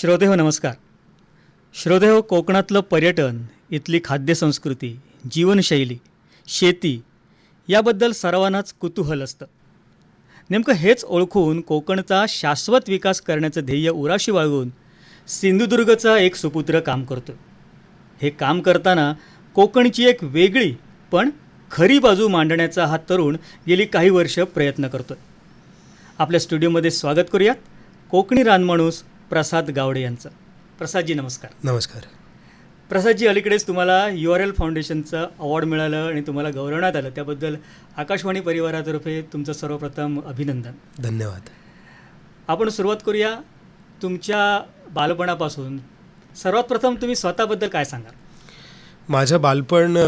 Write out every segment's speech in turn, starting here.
श्रोतेहो नमस्कार. श्रोतेहो कोकणातलं पर्यटन इथली खाद्यसंस्कृती जीवनशैली शेती याबद्दल सर्वांनाच कुतूहल असतं. नेमकं हेच ओळखून कोकणचा शाश्वत विकास करण्याचं ध्येय उराशी बाळगून सिंधुदुर्गचा एक सुपुत्र काम करतो. हे काम करताना कोकणची एक वेगळी पण खरी बाजू मांडण्याचा हा तरुण गेली काही वर्ष प्रयत्न करतो आपल्या स्टुडिओमध्ये स्वागत करूयात कोकणी रानमाणूस प्रसाद गावडे यांचं. प्रसादजी नमस्कार. नमस्कार. प्रसादजी अलीकडेच तुम्हाला यू आर एल फाउंडेशनचं अवॉर्ड मिळालं आणि तुम्हाला गौरवण्यात आलं. त्याबद्दल आकाशवाणी परिवारातर्फे तुमचं सर्वप्रथम अभिनंदन. धन्यवाद. आपण सुरुवात करूया तुमच्या बालपणापासून. सर्वात प्रथम तुम्ही स्वतःबद्दल काय सांगाल? माझं बालपण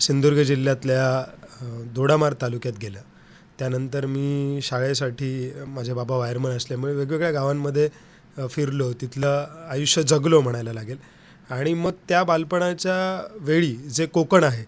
सिंधुदुर्ग जिल्ह्यातल्या दोडामार तालुक्यात गेलं. त्यानंतर मी शाळेसाठी माझे बाबा वायरमन असल्यामुळे वेगवेगळ्या गावांमध्ये फिरलो तिथलं आयुष्य जगलो म्हणायला लागेल. आणि मग त्या बालपणाच्या वेळी जे कोकण आहे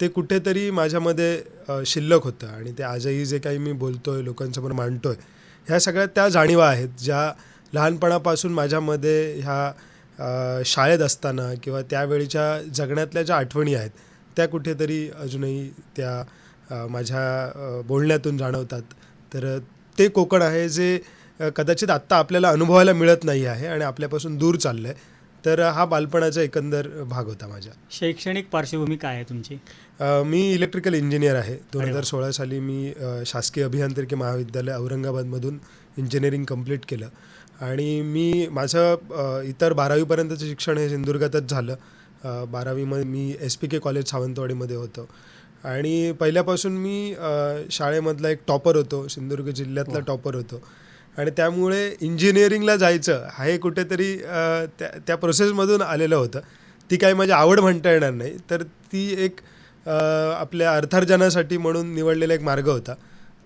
ते कुठेतरी माझ्यामध्ये शिल्लक होतं. आणि ते आजही जे काही मी बोलतो आहे लोकांसमोर मांडतो आहे ह्या सगळ्या त्या जाणीवा आहेत ज्या लहानपणापासून माझ्यामध्ये ह्या शाळेत असताना किंवा त्यावेळीच्या जगण्यातल्या ज्या आठवणी आहेत त्या कुठेतरी अजूनही त्या माझ्या बोलण्यातून जाणवतात. तर ते कोकण आहे जे कदाचित आत्ता आपल्याला अनुभवायला मिळत नाही आहे आणि आपल्यापासून दूर चाललं आहे तर हा बालपणाचा एकंदर भाग होता माझ्या. शैक्षणिक पार्श्वभूमी काय आहे तुमची? मी इलेक्ट्रिकल इंजिनियर आहे. दोन. हजार सोळा साली मी शासकीय अभियांत्रिकी महाविद्यालय औरंगाबादमधून इंजिनिअरिंग कंप्लीट केलं. आणि मी माझं इतर बारावीपर्यंतचं शिक्षण हे सिंधुदुर्गातच झालं. बारावीमध्ये मी एस पी के कॉलेज सावंतवाडीमध्ये होतो. आणि पहिल्यापासून मी शाळेमधला एक टॉपर होतो. सिंधुदुर्ग जिल्ह्यातला. टॉपर होतो. आणि त्यामुळे इंजिनिअरिंगला जायचं हे कुठेतरी त्या त्या प्रोसेसमधून आलेलं होतं. ती काही माझी आवड म्हणता येणार नाही तर ती एक आपल्या अर्थार्जनासाठी म्हणून निवडलेला एक मार्ग होता.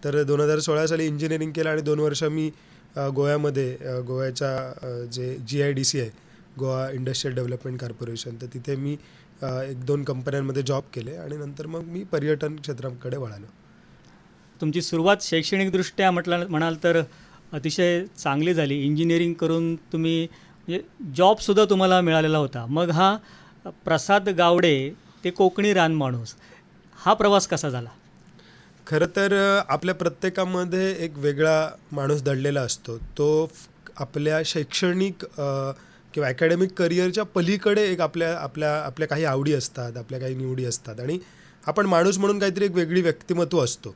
तर दोन हजार सोळा साली इंजिनिअरिंग केलं आणि दोन वर्ष मी गोव्यामध्ये गोव्याच्या जे जी आय डी सी आहे गोवा इंडस्ट्रियल डेव्हलपमेंट कॉर्पोरेशन तर तिथे मी एक दोन कंपन्यांमध्ये जॉब केले आणि नंतर मग मी पर्यटन क्षेत्राकडे वळालो. तुमची सुरुवात शैक्षणिकदृष्ट्या म्हटलं म्हणाल तर अतिशय चांगली झाली. इंजिनिअरिंग करून तुम्ही म्हणजे जॉबसुद्धा तुम्हाला मिळालेला होता. मग हा प्रसाद गावडे ते कोकणी रान माणूस हा प्रवास कसा झाला? खरं तर आपल्या प्रत्येकामध्ये एक वेगळा माणूस दडलेला असतो. तो आपल्या शैक्षणिक किंवा अकॅडमिक करिअरच्या पलीकडे एक आपल्या आपल्या आपल्या काही आवडी असतात आपल्या काही निवडी असतात. आणि आपण माणूस म्हणून काहीतरी एक वेगळी व्यक्तिमत्व असतो.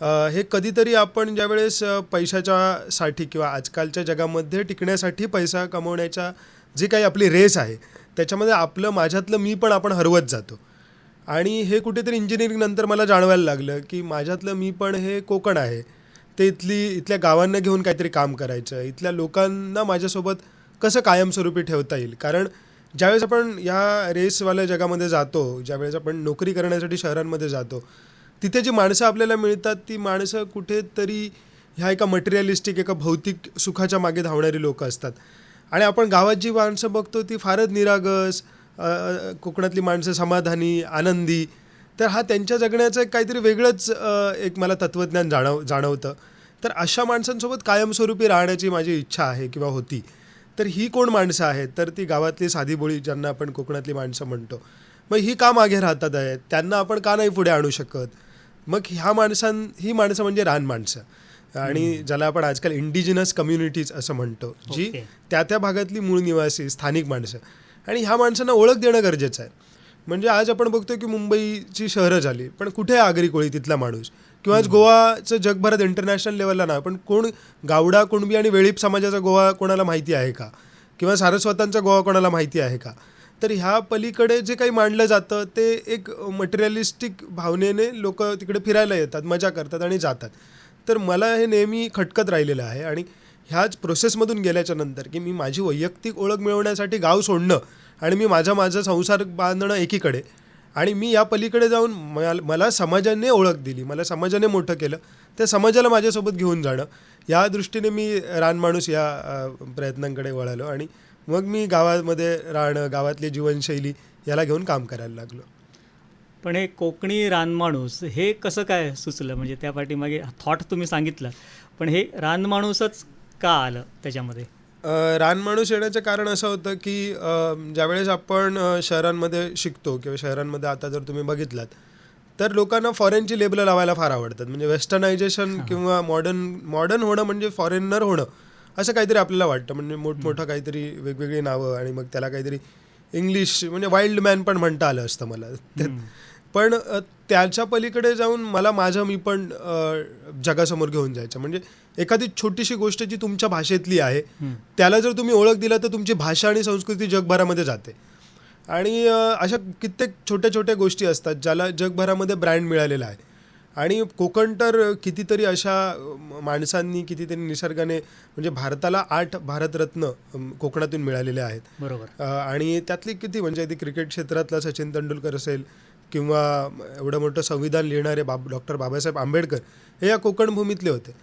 हे कधीतरी आपण ज्यावेळेस पैशाच्यासाठी किंवा आजकालच्या जगामध्ये टिकण्यासाठी पैसा कमवण्याच्या जी काही आपली रेस आहे त्याच्यामध्ये आपलं माझ्यातलं मी पण आपण हरवत जातो. आणि हे कुठेतरी इंजिनिअरिंग नंतर मला जाणवायला लागलं की माझ्यातलं मी पण हे कोकण आहे. ते इथली इथल्या गावांना घेऊन काहीतरी काम करायचं इथल्या लोकांना माझ्यासोबत कसं कायमस्वरूपी ठेवता येईल? कारण ज्यावेळेस आपण या रेसवाल्या जगामध्ये जातो ज्यावेळेस आपण नोकरी करण्यासाठी शहरांमध्ये जातो तिथे जी माणसं आपल्याला मिळतात ती माणसं कुठेतरी ह्या एका मटेरियलिस्टिक एका भौतिक सुखाच्या मागे धावणारी लोकं असतात. आणि आपण गावात जी माणसं बघतो ती फारच निरागस कोकणातली माणसं समाधानी आनंदी. तर हा त्यांच्या जगण्याचं एक काहीतरी वेगळंच एक मला तत्त्वज्ञान जाणव जाणवतं. तर अशा माणसांसोबत कायमस्वरूपी राहण्याची माझी इच्छा आहे किंवा होती. तर ही कोण माणसं आहेत? तर ती गावातली साधी बोळी ज्यांना आपण कोकणातली माणसं म्हणतो. मग ही का मागे राहतात? आहेत त्यांना आपण का नाही पुढे आणू शकत? मग ह्या माणसां ही माणसं म्हणजे रान माणसं. आणि ज्याला आपण आजकाल इंडिजिनस कम्युनिटीज असं म्हणतो जी. त्या त्या भागातली मूळ निवासी स्थानिक माणसं. आणि ह्या माणसांना ओळख देणं गरजेचं आहे. म्हणजे आज आपण बघतो की मुंबईची शहरं झाली पण कुठे आगरी कोळी तिथला माणूस? किंवा आज गोवाचं जगभरात इंटरनॅशनल लेवलला ना पण कोण गावडा कुणबी आणि वेळीप समाजाचा गोवा कोणाला माहिती आहे का? किंवा सारस्वतांचा गोवा कोणाला माहिती आहे का? तर ह्या पलीकडे जे काही मांडलं जातं ते एक मटेरियलिस्टिक भावनेने लोक तिकडे फिरायला येतात मजा करतात आणि जातात. तर मला हे नेहमी खटकत राहिलेलं आहे आणि ह्याच प्रोसेसमधून गेल्याच्यानंतर की मी माझी वैयक्तिक ओळख मिळवण्यासाठी गाव सोडणं आणि मी माझा माझा संसार बांधणं एकीकडे आणि मी या पलीकडे जाऊन मला मला समाजाने ओळख दिली मला समाजाने मोठं केलं त्या समाजाला माझ्यासोबत घेऊन जाणं. या दृष्टीने मी रानमाणूस या प्रयत्नांकडे वळालो आणि मग मी गावामध्ये राहणं गावातली जीवनशैली याला घेऊन काम करायला लागलो. पण हे कोकणी रानमाणूस हे कसं काय सुचलं? म्हणजे त्या पाठीमागे थॉट तुम्ही सांगितलं पण हे रानमाणूसच का आलं त्याच्यामध्ये? रानमाणूस येण्याचं कारण असं होतं की ज्यावेळेस आपण शहरांमध्ये शिकतो किंवा शहरांमध्ये आता जर तुम्ही बघितलात तर लोकांना फॉरेनची लेबलं लावायला फार आवडतात. म्हणजे वेस्टर्नायझेशन किंवा मॉडर्न मॉडर्न होणं म्हणजे फॉरेनर होणं. असं काहीतरी आपल्याला वाटतं. म्हणजे मोठमोठं काहीतरी वेगवेगळी नावं आणि मग त्याला काहीतरी इंग्लिश म्हणजे वाईल्ड मॅन पण म्हणता आलं असतं मला. पण त्याच्या पलीकडे जाऊन मला माझं मी पण जगासमोर घेऊन जायचं. म्हणजे एखादी छोटीशी गोष्ट जी तुमच्या भाषेतली आहे. त्याला जर तुम्ही ओळख दिला तर तुमची भाषा आणि संस्कृती जगभरामध्ये जाते. आणि अशा कित्येक छोट्या छोट्या गोष्टी असतात ज्याला जगभरामध्ये ब्रँड मिळालेला आहे. आणि कोकण तर कितीतरी अशा माणसांनी कितीतरी निसर्गाने म्हणजे भारताला आठ भारतरत्न कोकणातून मिळालेले आहेत. बरोबर. आणि त्यातली किती म्हणजे अगदी क्रिकेट क्षेत्रातला सचिन तेंडुलकर असेल किंवा एवढं मोठं संविधान लिहिणारे बाब डॉक्टर बाबासाहेब आंबेडकर हे या कोकण भूमीतले होते.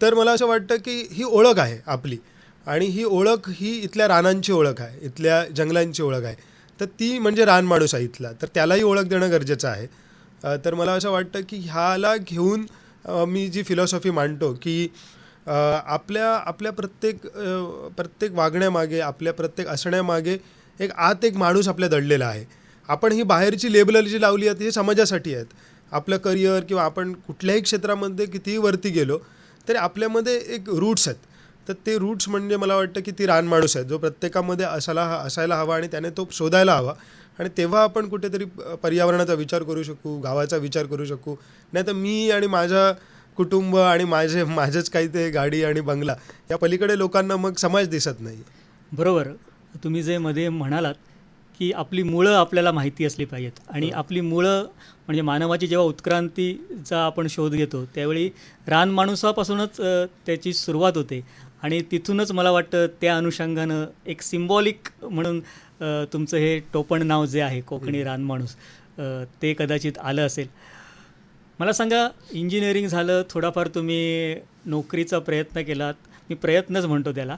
तर मला असं वाटतं की ही ओळख आहे आपली. आणि ही ओळख ही इथल्या रानांची ओळख आहे इथल्या जंगलांची ओळख आहे. तर ती म्हणजे रान माणूस आहे इथला. तर त्यालाही ओळख देणं गरजेचं आहे. तर मला असं वाटतं की ह्याला घेऊन मी जी फिलॉसॉफी मांडतो की आपल्या आपल्या प्रत्येक प्रत्येक वागण्यामागे आपल्या प्रत्येक असण्यामागे एक आत एक माणूस आपल्या दडलेला आहे. आपण ही बाहेरची लेबलं जी लावली आहेत ही समाजासाठी आहेत. आपलं करिअर किंवा आपण कुठल्याही क्षेत्रामध्ये कितीही वरती गेलो तरी आपल्यामध्ये एक रूट्स आहेत. तर ते रूट्स म्हणजे मला वाटतं की ती रान माणूस आहे जो प्रत्येकामध्ये असायला असायला हवा आणि त्याने तो शोधायला हवा. आणि तेव्हा आपण कुठेतरी पर्यावरणाचा विचार करू शकू गावाचा विचार करू शकू. नाही तर मी आणि माझा कुटुंब आणि माझे माझंच काही ते गाडी आणि बंगला या पलीकडे लोकांना मग समाज दिसत नाही. बरोबर. तुम्ही जे मध्ये म्हणालात की आपली मुळं आपल्याला माहिती असली पाहिजेत आणि आपली मुळं म्हणजे मानवाची जेव्हा उत्क्रांतीचा आपण शोध घेतो त्यावेळी रानमाणुसापासूनच अ, त्याची सुरुवात होते. आणि तिथूनच मला वाटतं त्या अनुषंगानं एक सिम्बॉलिक म्हणून तुमचं हे टोपण नाव जे आहे कोकणी रानमाणूस ते कदाचित आलं असेल. मला सांगा इंजिनिअरिंग झालं थोडाफार तुम्ही नोकरीचा प्रयत्न केलात. मी प्रयत्नच म्हणतो त्याला.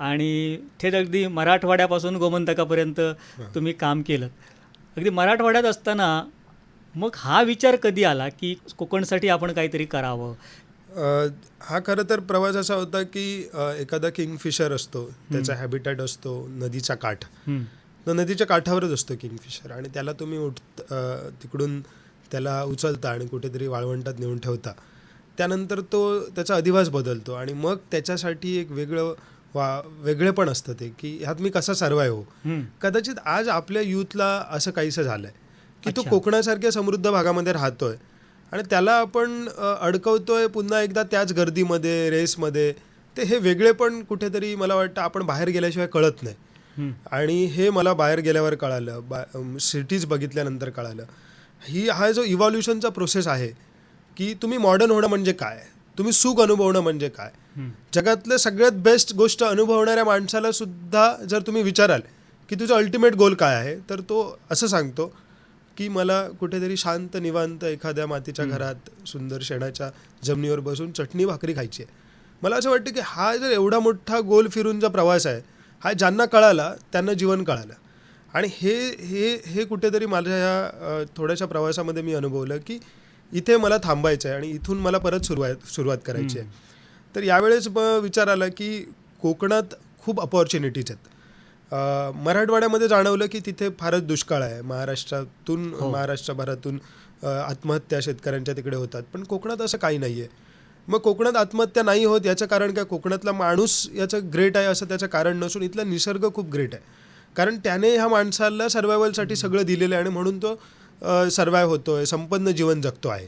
आणि थेट अगदी मराठवाड्यापासून गोमंतकापर्यंत तुम्ही काम केलं. अगदी मराठवाड्यात असताना मग हा विचार कधी आला की कोकणसाठी आपण काहीतरी करावं? हा खरं तर प्रवास असा होता की एखादा किंगफिशर असतो त्याचा हॅबिटॅट असतो नदीचा काठ. तर नदीच्या काठावरच असतो किंगफिशर आणि त्याला तुम्ही उठ तिकडून त्याला उचलता आणि कुठेतरी वाळवंटात नेऊन ठेवता. त्यानंतर तो त्याचा अधिवास बदलतो आणि मग त्याच्यासाठी एक वेगळं वा वेगळे पण असतं ते की ह्यात मी कसा सर्वाय हो कदाचित आज आपल्या यूथला असं काहीसं झालंय की तो. कोकणासारख्या समृद्ध भागामध्ये राहतोय आणि त्याला आपण अडकवतोय पुन्हा एकदा त्याच गर्दीमध्ये रेसमध्ये ते हे वेगळे पण कुठेतरी मला वाटतं आपण बाहेर गेल्याशिवाय कळत नाही. आणि हे मला बाहेर गेल्यावर कळालं बा सिटीज बघितल्यानंतर कळालं. ही हा जो इव्हॉल्युशनचा प्रोसेस आहे की तुम्ही मॉडर्न होणं म्हणजे काय? तुम्ही सुख अनुभवणं म्हणजे काय. जगातलं सगळ्यात बेस्ट गोष्ट अनुभवणाऱ्या माणसाला सुद्धा जर तुम्ही विचाराल की तुझं अल्टिमेट गोल काय आहे तर तो असं सांगतो की मला कुठेतरी शांत निवांत एखाद्या मातीच्या घरात सुंदर शेणाच्या जमिनीवर बसून चटणी भाकरी खायची आहे. मला असं वाटतं की हा जर एवढा मोठा गोल फिरूनचा प्रवास आहे हा ज्यांना कळाला त्यांना जीवन कळालं. आणि हे हे हे कुठेतरी माझ्या ह्या थोड्याशा प्रवासामध्ये मी अनुभवलं की इथे मला थांबायचं आहे आणि इथून मला परत सुरुवात सुरुवात करायची आहे तर यावेळेस मग विचार आला की कोकणात खूप अपॉर्च्युनिटीज आहेत. मराठवाड्यामध्ये जाणवलं की तिथे फारच दुष्काळ आहे. महाराष्ट्रातून हो. महाराष्ट्रभरातून आत्महत्या शेतकऱ्यांच्या तिकडे होतात. पण कोकणात असं काही नाही आहे मग कोकणात आत्महत्या नाही होत याचं कारण काय? कोकणातला माणूस याचं ग्रेट आहे असं त्याचं कारण नसून इथला निसर्ग खूप ग्रेट आहे. कारण त्याने ह्या माणसाला सर्वायवलसाठी सगळं दिलेलं आहे आणि म्हणून तो सर्वाय होतो आहे संपन्न जीवन जगतो आहे.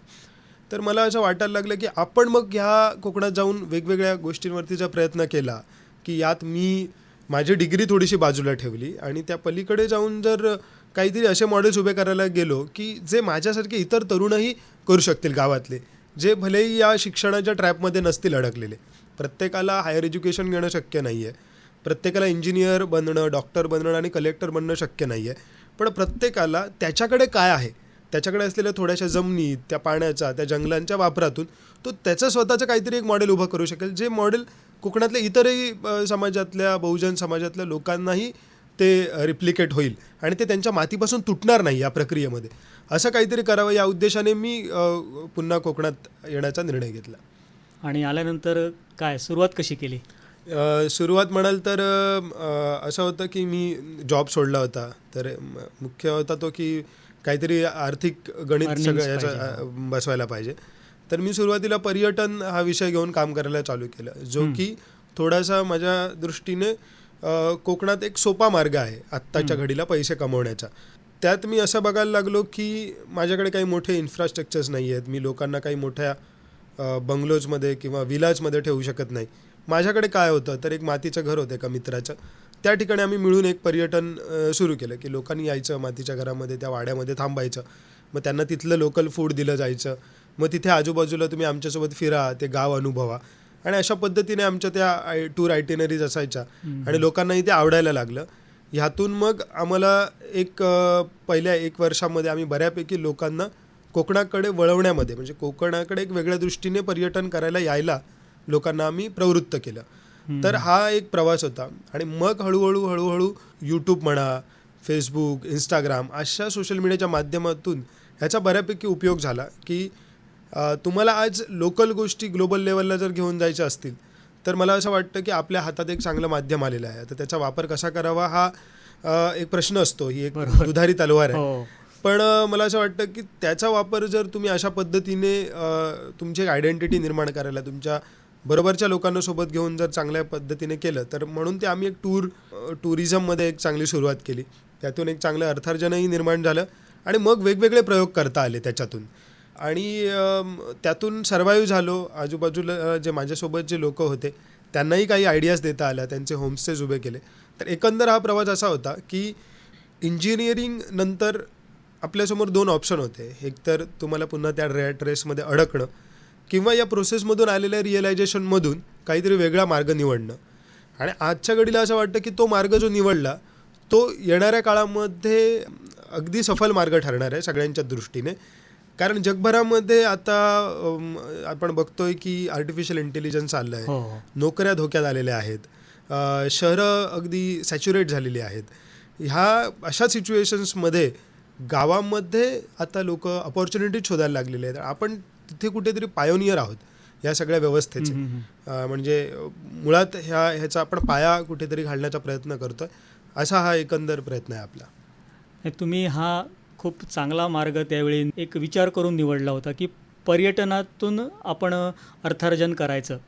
तर मला असं वाटायला लागलं की आपण मग ह्या कोकणात जाऊन वेगवेगळ्या गोष्टींवरतीचा प्रयत्न केला की यात मी माझी डिग्री थोडीशी बाजूला ठेवली आणि त्या पलीकडे जाऊन जर काहीतरी असे मॉडेल्स उभे करायला गेलो की जे माझ्यासारखे इतर तरुणही करू शकतील गावातले जे भलेही या शिक्षणाच्या ट्रॅपमध्ये नसतील अडकलेले. प्रत्येकाला हायर एज्युकेशन घेणं शक्य नाही आहे प्रत्येकाला इंजिनियर बनणं डॉक्टर बनणं आणि कलेक्टर बनणं शक्य नाही आहे पण प्रत्येकाला त्याच्याकडे काय आहे? त्याच्याकडे असलेल्या थोड्याशा जमिनी त्या पाण्याचा त्या जंगलांच्या वापरातून तो त्याचं स्वतःचं काहीतरी एक मॉडेल उभं करू शकेल. जे मॉडेल कोकणातल्या इतरही समाजातल्या बहुजन समाजातल्या लोकांनाही ते रिप्लिकेट होईल. आणि ते त्यांच्या मातीपासून तुटणार नाही या प्रक्रियेमध्ये. असं काहीतरी करावं या उद्देशाने मी पुन्हा कोकणात येण्याचा निर्णय घेतला. आणि आल्यानंतर काय सुरुवात कशी केली? सुरुवात म्हणाल तर असं होतं की मी जॉब सोडला होता. तर मुख्य होता तो की काहीतरी आर्थिक गणित सगळं याचं बसवायला पाहिजे. तर मी सुरुवातीला पर्यटन हा विषय घेऊन काम करायला चालू केलं. जो. की थोडासा माझ्या दृष्टीने कोकणात एक सोपा मार्ग आहे आत्ताच्या. घडीला पैसे कमवण्याचा. त्यात मी असं बघायला लागलो की माझ्याकडे काही मोठे इन्फ्रास्ट्रक्चर्स नाही आहेत. मी लोकांना काही मोठ्या बंगलोजमध्ये किंवा विलाजमध्ये ठेवू शकत नाही. माझ्याकडे काय होतं? तर एक मातीचं घर होतं एका मित्राचं. त्या ठिकाणी आम्ही मिळून एक पर्यटन सुरू केलं की लोकांनी यायचं मातीच्या घरामध्ये त्या वाड्यामध्ये थांबायचं. मग त्यांना तिथलं लोकल फूड दिलं जायचं. मग तिथे आजूबाजूला तुम्ही आमच्यासोबत फिरा ते गाव अनुभवा. आणि अशा पद्धतीने आमच्या त्या आय टूर आयटिनरीज असायच्या. आणि लोकांनाही ते आवडायला लागलं ह्यातून मग आम्हाला एक पहिल्या एक वर्षामध्ये आम्ही बऱ्यापैकी लोकांना कोकणाकडे वळवण्यामध्ये म्हणजे कोकणाकडे एक वेगळ्या दृष्टीने पर्यटन करायला यायला लोकांना आम्ही प्रवृत्त केलं. तर हा एक प्रवास होता आणि मग हळूहळू हळूहळू यूट्यूब म्हणा फेसबुक इंस्टाग्राम अशा सोशल मीडियाच्या माध्यमातून ह्याचा बऱ्यापैकी उपयोग झाला की तुम्हाला आज लोकल गोष्टी ग्लोबल लेवलला जर घेऊन जायच्या असतील तर मला असं वाटतं की आपल्या हातात एक चांगलं माध्यम आलेलं आहे. तर त्याचा वापर कसा करावा हा एक प्रश्न असतो. ही एक. दुधारी तलवार आहे. हो. पण मला असं वाटतं की त्याचा वापर जर तुम्ही अशा पद्धतीने तुमची एक आयडेंटिटी निर्माण करायला तुमच्या बरोबरच्या लोकांना सोबत घेऊन जर चांगल्या पद्धतीने केलं तर म्हणून ते आम्ही एक टूर टुरिझममध्ये एक चांगली सुरुवात केली. त्यातून एक चांगलं अर्थार्जनही निर्माण झालं आणि मग वेगवेगळे प्रयोग करता आले त्याच्यातून. आणि त्यातून सर्वाईव्ह झालो. आजूबाजूला जे माझ्यासोबत जे लोक होते त्यांनाही काही आयडियाज देता आल्या. त्यांचे होमस्टेज उभे केले. तर एकंदर हा प्रवास असा होता की इंजिनिअरिंग नंतर आपल्यासमोर दोन ऑप्शन होते. एकतर तुम्हाला पुन्हा त्या रॅट रेसमध्ये अडकणं किंवा या प्रोसेसमधून आलेल्या रिअलायझेशनमधून काहीतरी वेगळा मार्ग निवडणं. आणि आजच्या घडीला असं वाटतं की तो मार्ग जो निवडला तो येणाऱ्या काळामध्ये अगदी सफल मार्ग ठरणार आहे सगळ्यांच्या दृष्टीने. कारण जगभरामध्ये आता आपण बघतोय की आर्टिफिशियल इंटेलिजन्स आलं आहे नोकऱ्या धोक्यात आलेल्या आहेत. शहरं अगदी सॅच्युरेट झालेली आहेत. ह्या अशा सिच्युएशन्समध्ये गावामध्ये आता लोक अपॉर्च्युनिटी शोधायला लागलेले आहेत. आपण तिथे कुठेतरी पायोनियर आहोत या सगळ्या व्यवस्थेचे. म्हणजे मुळात ह्या ह्याचा आपण पाया कुठेतरी घालण्याचा प्रयत्न करतोय. असा हा एकंदर प्रयत्न आहे आपला. तुम्ही हा खूप चांगला मार्ग त्यावेळी एक विचार करून निवडला होता की पर्यटनातून आपण अर्थार्जन करायचं.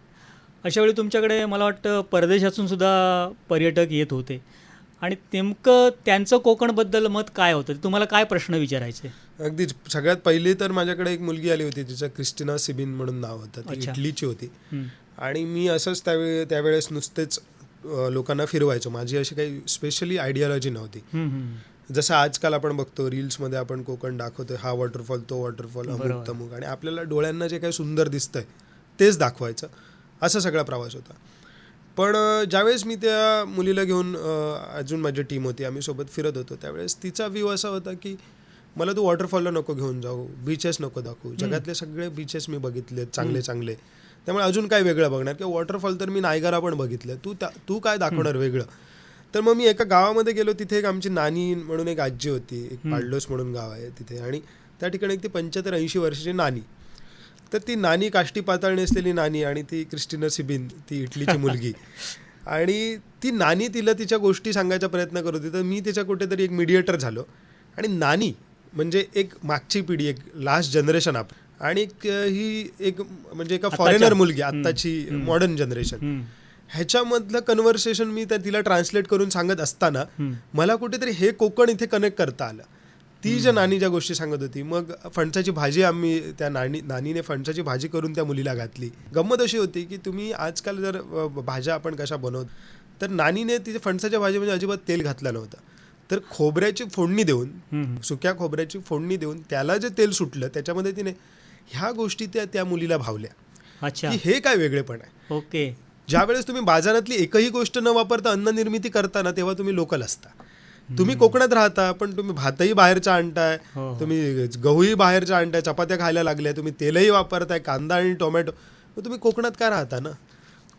अशावेळी तुमच्याकडे मला वाटतं परदेशातून सुद्धा पर्यटक येत होते. आणि नेमकं त्यांचं कोकणबद्दल मत काय होतं? तुम्हाला काय प्रश्न विचारायचे? अगदीच. सगळ्यात पहिली तर माझ्याकडे एक मुलगी आली होती तिचं क्रिस्टिना सिबिन म्हणून नाव होतं. ती. इटलीची होती. आणि मी असंच त्यावेळे त्यावेळेस नुसतेच लोकांना फिरवायचो. माझी अशी काही स्पेशली आयडियालॉजी नव्हती. जसं आजकाल आपण बघतो रील्समध्ये आपण कोकण दाखवतो हा वॉटरफॉल तो वॉटरफॉल अमुक. तमुक. आणि आपल्याला डोळ्यांना जे काही सुंदर दिसतंय तेच दाखवायचं. असा सगळा प्रवास होता. पण ज्यावेळेस मी त्या मुलीला घेऊन अजून माझी टीम होती आम्ही सोबत फिरत होतो त्यावेळेस तिचा व्ह्यू असा होता की मला तू वॉटरफॉलला नको घेऊन जाऊ बीचेस नको दाखवू. जगातले सगळे बीचेस मी बघितले चांगले चांगले. त्यामुळे अजून काय वेगळं बघणार? किंवा वॉटरफॉल तर मी नायगारा पण बघितलं. तू तू काय दाखवणार वेगळं? तर मग मी एका गावामध्ये गेलो तिथे एक आमची नानी म्हणून एक आजी होती एक. पाडलोस म्हणून गाव आहे तिथे. आणि त्या ठिकाणी एक ती पंच्याहत्तर ऐंशी वर्षाची नानी. तर ती नानी काष्टी पाताळ नेसलेली नानी आणि ती क्रिस्टिना सिबिन ती इटलीची मुलगी. आणि ती नानी तिला तिच्या गोष्टी सांगायचा प्रयत्न करत होती. तर मी तिच्या कुठेतरी एक मीडिएटर झालो. आणि नानी म्हणजे एक मागची पिढी एक लास्ट जनरेशन आप. आणि ही एक म्हणजे एका. फॉरेनर मुलगी आत्ताची. मॉडर्न जनरेशन ह्याच्यामधलं कन्व्हर्सेशन मी त्या तिला ट्रान्सलेट करून सांगत असताना. मला कुठेतरी हे कोकण इथे कनेक्ट करता आलं. ती ज्या नानी ज्या गोष्टी सांगत होती मग फणसाची भाजी आम्ही त्या नानी नानीने फणसाची भाजी करून त्या मुलीला घातली. गंमत अशी होती की तुम्ही आजकाल जर भाज्या आपण कशा बनवत तर नानीने तिथे फणसाच्या भाजीमध्ये अजिबात तेल घातलं नव्हतं. तर खोबऱ्याची फोडणी देऊन. सुक्या खोबऱ्याची फोडणी देऊन त्याला जे तेल सुटलं त्याच्यामध्ये तिने ह्या गोष्टी त्या त्या मुलीला भावल्या. अच्छा. हे काय वेगळेपण आहे. ओके. ज्या वेळेस तुम्ही बाजारातली एकही गोष्ट न वापरता अन्न निर्मिती करता ना तेव्हा तुम्ही लोकल असता. तुम्ही कोकणात राहता पण तुम्ही भातही बाहेरचा आणताय हो, हो. तुम्ही गहूही बाहेरचा आणताय चपात्या खायला लागल्या तुम्ही तेलही वापरताय कांदा आणि टोमॅटो. मग तुम्ही कोकणात का राहता ना?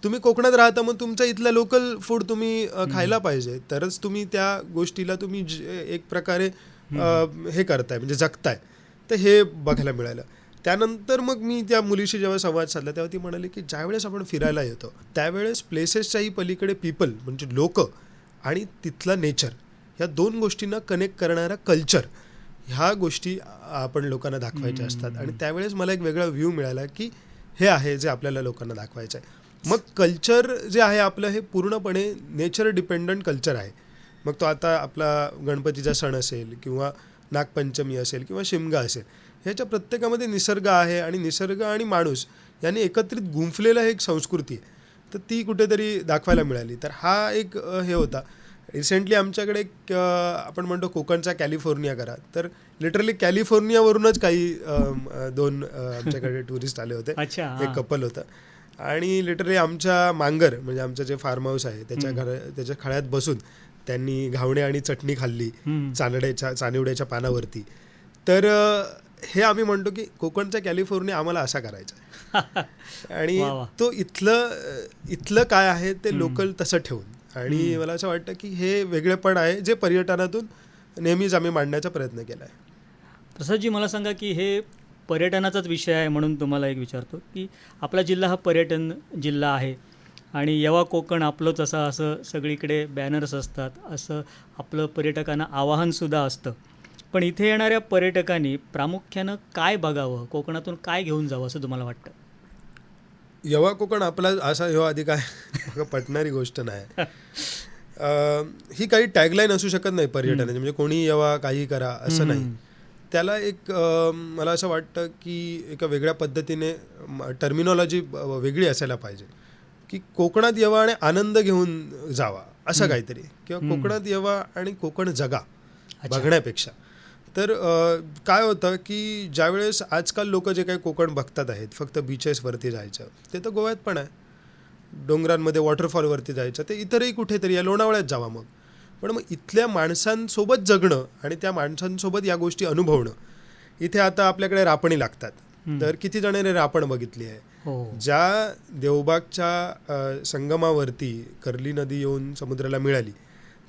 तुम्ही कोकणात राहता मग तुमचं इथलं लोकल फूड तुम्ही खायला पाहिजे. तरच तुम्ही त्या गोष्टीला तुम्ही एक प्रकारे हे करताय म्हणजे जगताय. तर हे बघायला मिळालं. त्यानंतर मग मी त्या मुलीशी जेव्हा संवाद साधला तेव्हा ती म्हणाली की ज्यावेळेस आपण फिरायला येतो त्यावेळेस प्लेसेसच्याही पलीकडे पीपल म्हणजे लोक आणि तिथला नेचर ह्या दोन गोष्टींना कनेक्ट करणारा कल्चर ह्या गोष्टी आपण लोकांना दाखवायच्या असतात. आणि त्यावेळेस मला एक वेगळा व्ह्यू मिळाला की हे आहे जे आपल्याला लोकांना दाखवायचं आहे. मग कल्चर जे आहे आपलं हे पूर्णपणे नेचर डिपेंडंट कल्चर आहे. मग तो आता आपला गणपतीचा सण असेल किंवा नागपंचमी असेल किंवा शिमगा असेल ह्याच्या प्रत्येकामध्ये निसर्ग आहे आणि निसर्ग आणि माणूस यांनी एकत्रित गुंफलेलं एक संस्कृती आहे. तर ती कुठेतरी दाखवायला मिळाली. तर हा एक हे होता. रिसेंटली आमच्याकडे एक आपण म्हणतो कोकणचा कॅलिफोर्निया करा. तर लिटरली कॅलिफोर्नियावरूनच काही दोन आमच्याकडे टुरिस्ट आले होते. एक. कपल होतं. आणि लिटरली आमच्या मांगर म्हणजे आमचं जे फार्म हाऊस आहे त्याच्या. घर त्याच्या खळ्यात बसून त्यांनी घावणे आणि चटणी खाल्ली हम्म. चांदड्याच्या चानिवड्याच्या पानावरती. तर हे आम्ही म्हणतो की कोकणचा कॅलिफोर्निया आम्हाला असा करायचा आहे आणि. तो इथलं इथलं काय आहे ते. लोकल तसं ठेवून आणि. मला असं वाटतं की हे वेगळेपण आहे जे पर्यटनातून नेहमीच आम्ही मांडण्याचा प्रयत्न केला आहे प्रसादजी मला सांगा की हे पर्यटनाचाच विषय आहे म्हणून तुम्हाला एक विचारतो की आपला जिल्हा हा पर्यटन जिल्हा आहे आणि यवा कोकण आपलंच असं असं सगळीकडे बॅनर्स असतात असं आपलं पर्यटकांना आवाहनसुद्धा असतं पण इथे येणाऱ्या पर्यटकांनी प्रामुख्यानं काय बघावं? कोकणातून काय घेऊन जावं असं तुम्हाला वाटतं? यवा कोकण आपला असा ह्यो आधी काय पटणारी गोष्ट नाही. ही काही टॅगलाईन असू शकत नाही पर्यटनाची. म्हणजे कोणी यवा काही करा असं नाही. त्याला एक मला असं वाटतं की एका वेगळ्या पद्धतीने टर्मिनॉलॉजी वेगळी असायला पाहिजे. की कोकणात यवा आणि आनंद घेऊन जावा असं काहीतरी. किंवा. कोकणात यवा आणि कोकण जगा. बघण्यापेक्षा. तर काय होतं की ज्यावेळेस आजकाल लोक जे काही कोकण बघतात आहेत फक्त बीचेसवरती जायचं ते तर गोव्यात पण आहे. डोंगरांमध्ये वॉटरफॉलवरती जायचं ते इतरही कुठेतरी या लोणावळ्यात जावा मग. पण मग इथल्या माणसांसोबत जगणं आणि त्या माणसांसोबत या गोष्टी अनुभवणं इथे आता आपल्याकडे रापणी लागतात. तर किती जणांनी रापण बघितली आहे? हो. ज्या देवबागच्या संगमावरती कर्ली नदी येऊन समुद्राला मिळाली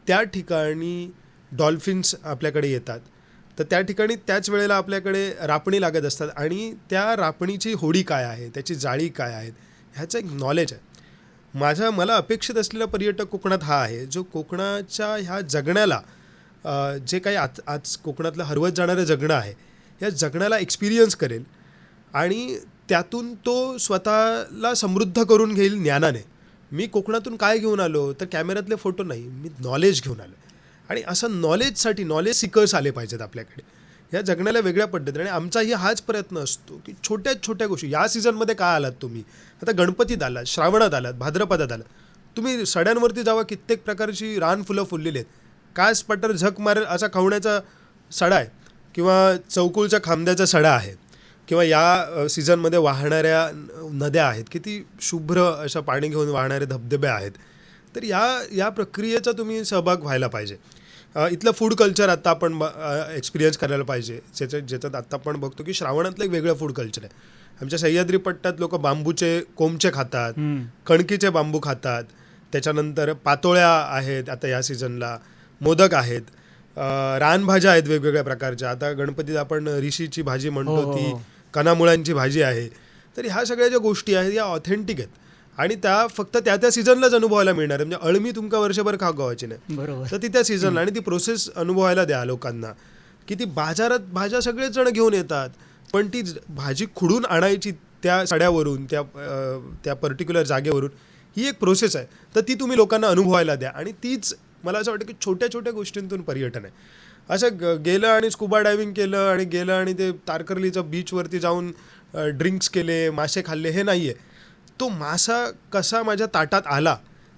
त्या ठिकाणी डॉल्फिन्स आपल्याकडे येतात. तर त्या ठिकाणी त्याच वेळेला आपल्याकडे रापणी लागत असतात. आणि त्या रापणीची होडी काय आहे? त्याची जाळी काय आहेत ह्याचं एक नॉलेज आहे. माझ्या मला अपेक्षित असलेला पर्यटक कोकणात हा आहे. जो कोकणाच्या ह्या जगण्याला जे काही आज आज कोकणातलं हरवत जाणारं जगणं आहे या जगण्याला एक्सपिरियन्स करेल आणि त्यातून तो स्वतःला समृद्ध करून घेईल ज्ञानाने. मी कोकणातून काय घेऊन आलो? तर कॅमेऱ्यातले फोटो नाही. मी नॉलेज घेऊन आलो. आणि असं नॉलेजसाठी नॉलेज सिकर्स आले पाहिजेत आपल्याकडे. ह्या जगण्याला वेगळ्या पद्धतीने आणि आमचाही हाच प्रयत्न असतो की छोट्या छोट्या गोष्टी. या सीझनमध्ये काय आलात तुम्ही? आता गणपतीत आलात श्रावणात आलात भाद्रपदात आलात. तुम्ही सड्यांवरती जावा कित्येक प्रकारची रान फुलं फुललेली आहेत. कास पटर झक मारेल असा खवण्याचा सडा आहे किंवा चौकुळच्या खांद्याचा सडा आहे किंवा या सीझनमध्ये वाहणाऱ्या नद्या आहेत. किती शुभ्र अशा पाणी घेऊन वाहणारे धबधबे आहेत. तर या या प्रक्रियेचा तुम्ही सहभाग व्हायला पाहिजे. इथलं फूड कल्चर आत्ता आपण एक्सपिरियन्स करायला पाहिजे. ज्याच्यात ज्याच्यात आत्ता आपण बघतो की श्रावणातलं एक वेगळं फूड कल्चर आहे. आमच्या सह्याद्री पट्ट्यात लोक बांबूचे कोंबचे खातात. कणकीचे बांबू खातात. त्याच्यानंतर पातोळ्या आहेत आता या सीझनला मोदक आहेत. रानभाज्या आहेत वेगवेगळ्या प्रकारच्या. आता गणपतीत आपण ऋषीची भाजी हो, म्हणतो हो, ती हो. कणामुळांची भाजी आहे. तर ह्या सगळ्या ज्या गोष्टी आहेत या ऑथेंटिक आहेत. आणि त्या फक्त त्या त्या सीझनलाच अनुभवायला मिळणार आहे. म्हणजे अळमी तुमका वर्षभर खा गावाची नाही. बरोबर. तर ती त्या सीझनला आणि ती प्रोसेस अनुभवायला द्या लोकांना. की ती बाजारात भाज्या सगळेच जण घेऊन येतात. पण ती भाजी खुडून आणायची त्या सड्यावरून त्या त्या पर्टिक्युलर जागेवरून ही एक प्रोसेस आहे. तर ती तुम्ही लोकांना अनुभवायला द्या. आणि तीच मला असं वाटतं की छोट्या छोट्या गोष्टींतून पर्यटन आहे. असं ग- गेलं आणि स्कुबा डायव्हिंग केलं आणि गेलं आणि ते तारकर्लीचं बीचवरती जाऊन ड्रिंक्स केले मासे खाल्ले हे नाही आहे तो मासा कसा माझ्या ताटात आला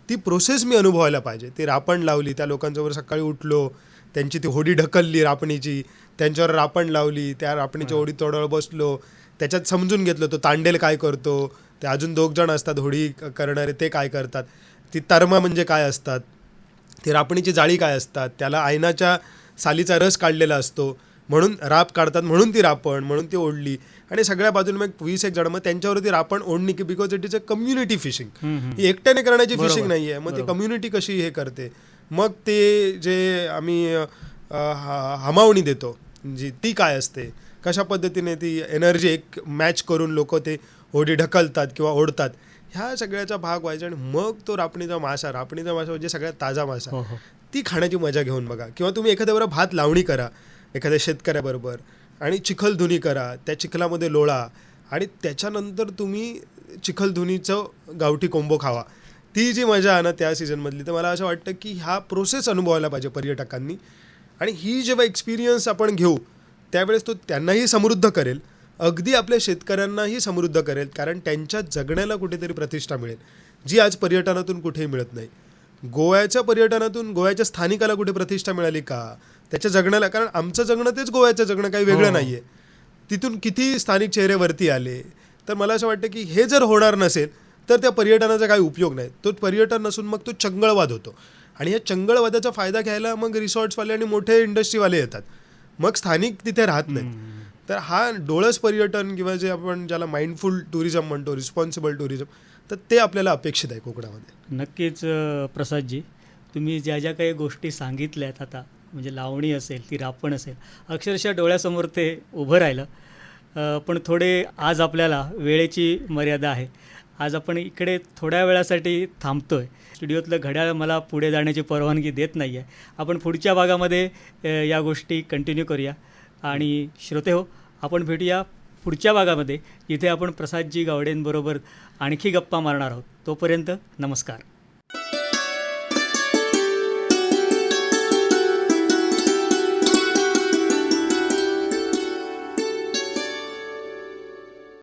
ती प्रोसेस मी अनुभवायला पाहिजे. ती रापण लावली त्या लोकांच्यावर सकाळी उठलो त्यांची ती होडी ढकलली रापणीची त्यांच्यावर रापण लावली त्या रापणीच्या होडी तोडावर बसलो त्याच्यात समजून घेतलं तो तांडेल काय करतो ते अजून दोघ जण असतात होडी करणारे ते काय करतात ती तर्मा म्हणजे काय असतात ती रापणीची जाळी काय असतात त्याला आयनाच्या सालीचा रस काढलेला असतो म्हणून राप काढतात म्हणून ती रापण म्हणून ती ओढली. आणि सगळ्या बाजूने मग वीस एक जण मग त्यांच्यावरती रापण ओढणी की because it is a community fishing. ही एकट्याने करण्याची फिशिंग नाही आहे मग ती. कम्युनिटी कशी हे करते? मग ते जे आम्ही हमावणी देतो जी ती काय असते? कशा पद्धतीने ती एनर्जी एक मॅच करून लोक ते होडी ढकलतात किंवा ओढतात? ह्या सगळ्याचा भाग व्हायचा आणि मग तो रापणीचा मासा रापणीचा मासा म्हणजे सगळ्यात ताजा मासा. हो हो. ती खाण्याची मजा घेऊन बघा. किंवा तुम्ही एखाद्याबरोबर भात लावणी करा. एखाद्या शेतकऱ्याबरोबर. आणि चिखलधुनी करा त्या चिखलामध्ये लोळा आणि त्याच्यानंतर तुम्ही चिखलधुनीचं गावठी कोंबो खावा. ती जी मजा आहे ना त्या सीझनमधली तर मला असं वाटतं की हा प्रोसेस अनुभवायला पाहिजे पर्यटकांनी. आणि ही जेव्हा एक्सपिरियन्स आपण घेऊ त्यावेळेस तो त्यांनाही समृद्ध करेल. अगदी आपल्या शेतकऱ्यांनाही समृद्ध करेल कारण त्यांच्या जगण्याला कुठेतरी प्रतिष्ठा मिळेल जी आज पर्यटनातून कुठेही मिळत नाही. गोव्याच्या पर्यटनातून गोव्याच्या स्थानिकाला कुठे प्रतिष्ठा मिळाली का? त्याच्या जगण्याला कारण आमचं जगणं तेच गोव्याचं जगणं काही वेगळं हो. नाही आहे तिथून किती स्थानिक चेहरे वरती आले? तर मला असं वाटतं की हे जर होणार नसेल तर त्या पर्यटनाचा काही उपयोग नाही. तो पर्यटन नसून मग तो चंगळवाद होतो. आणि या चंगळवादाचा फायदा घ्यायला मग रिसॉर्ट्सवाले आणि मोठे इंडस्ट्रीवाले येतात. मग स्थानिक तिथे राहत नाहीत. तर हा डोळस पर्यटन किंवा जे आपण ज्याला माइंडफुल टुरिझम म्हणतो रिस्पॉन्सिबल टुरिझम तर ते आपल्याला अपेक्षित आहे कोकणामध्ये. नक्कीच प्रसादजी तुम्ही ज्या ज्या काही गोष्टी सांगितल्यात आता म्हणजे लावणी असेल ती रापण असेल अक्षरशः डोळ्यासमोर ते उभं राहिलं. पण थोडे आज आपल्याला वेळेची मर्यादा आहे. आज आपण इकडे थोड्या वेळासाठी थांबतो आहे स्टुडिओतलं घड्याळ मला पुढे जाण्याची परवानगी देत नाही आहे आपण पुढच्या भागामध्ये या गोष्टी कंटिन्यू करूया. आणि श्रोते हो आपण भेटूया पुढच्या भागामध्ये. जिथे आपण प्रसादजी गावडेंबरोबर आणखी गप्पा मारणार आहोत. तोपर्यंत नमस्कार.